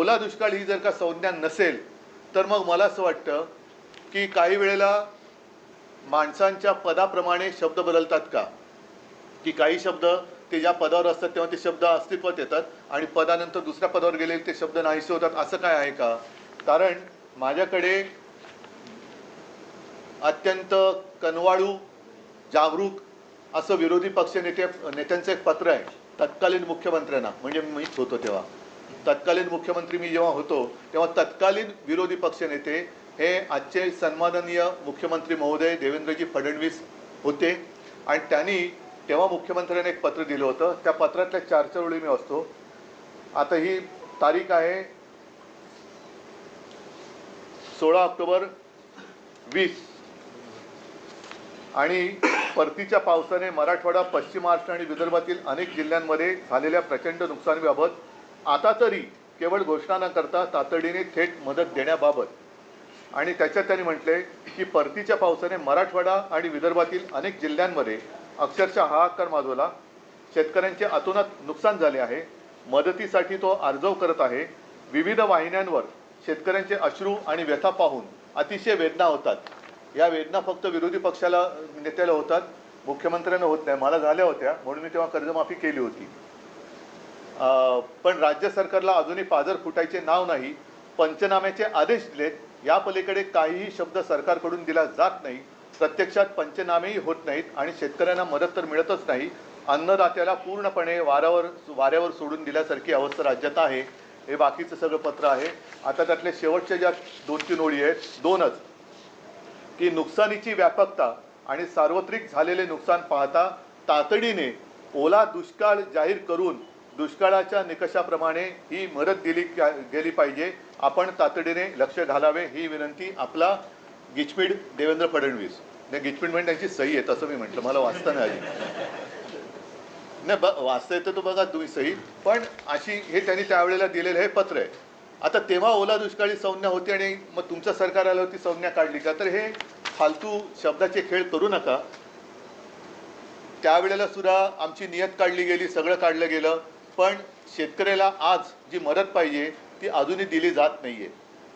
ओला दुष्काळ ही जर का संज्ञा नसेल तर मग मला असं वाटतं की काही वेळेला माणसांच्या पदाप्रमाणे शब्द बदलतात का? की काही शब्द ते ज्या पदावर असतात तेव्हा ते शब्द अस्तित्वात येतात आणि पदानंतर दुसऱ्या पदावर गेले ते शब्द नाहीसे होतात असं काय आहे का? कारण माझ्याकडे अत्यंत कनवाळू जागरूक असं विरोधी पक्ष नेते नेत्यांचं एक पत्र आहे तत्कालीन मुख्यमंत्र्यांना म्हणजे मीच होतो तेव्हा. तत्कालीन मुख्यमंत्री मी जेव्हा होतो तेव्हा तत्कालीन विरोधी पक्षनेते हे आजचे सन्माननीय मुख्यमंत्री महोदय देवेंद्रजी फडणवीस होते. आणि त्यांनी तेव्हा मुख्यमंत्र्यांनी एक पत्र दिलं होतं. त्या पत्रातल्या चार चार वेळी मी असतो आता ही तारीख आहे सोळा ऑक्टोबर वीस. आणि परतीच्या पावसाने मराठवाडा पश्चिम महाराष्ट्र आणि विदर्भातील अनेक जिल्ह्यांमध्ये झालेल्या प्रचंड नुकसानीबाबत आता तरी केवळ घोषणा न करता तातडीने थेट मदत देण्याबाबत. आणि त्याच्यात त्यांनी म्हटले की परतीच्या पावसाने मराठवाडा आणि विदर्भातील अनेक जिल्ह्यांमध्ये अक्षरशः हाहाकार माजवला. शेतकऱ्यांचे अतोनात नुकसान झाले आहे. मदतीसाठी तो अर्जव करत आहे. विविध वाहिन्यांवर शेतकऱ्यांचे अश्रू आणि व्यथा पाहून अतिशय वेदना होतात. या वेदना फक्त विरोधी पक्षाला नेत्याला होतात. मुख्यमंत्र्यांना होत नाही. मला झाल्या होत्या. म्हणून मी तेव्हा कर्जमाफी केली होती. पण राज्य सरकारला अजूनही पाजर फुटायचे नाव नाही पंचनाम्याचे आदेश दिलेत या पलीकडे काहीही शब्द सरकारकडून दिला जात नाही प्रत्यक्षात पंचनामेही होत नाहीत आणि शेतकऱ्यांना मदत तर मिळतच नाही अन्नदात्याला पूर्णपणे वाऱ्यावर वाऱ्यावर सोडून दिल्यासारखी अवस्था राज्यात आहे. हे बाकीचं सगळं पत्र आहे. आता त्यातले शेवटच्या ज्या दोन तीन ओळी आहेत दोनच. की नुकसानीची व्यापकता आणि सार्वत्रिक झालेले नुकसान पाहता तातडीने ओला दुष्काळ जाहीर करून दुष्काळाच्या निकषाप्रमाणे ही मदत दिली गेली पाहिजे. आपण तातडीने लक्ष घालावे ही विनंती आपला गिचपीड देवेंद्र फडणवीस. नाही गिचपीड म्हणजे त्यांची सही आहे तसं मी म्हटलं. मला वाचता नाही आली. नाही ब वाचता येतं तो बघा तुम्ही सही. पण अशी हे त्यांनी त्यावेळेला दिलेलं हे पत्र आहे. आता तेव्हा ओला दुष्काळी संज्ञा होती आणि मग तुमचं सरकार आलं होती संज्ञा काढली का? तर हे फालतू शब्दाचे खेळ करू नका. त्यावेळेला सुद्धा आमची नियत काढली गेली सगळं काढलं गेलं. पण शेतकऱ्याला आज जी मदत पाहिजे ती अजूनही दिली जात नाहीये.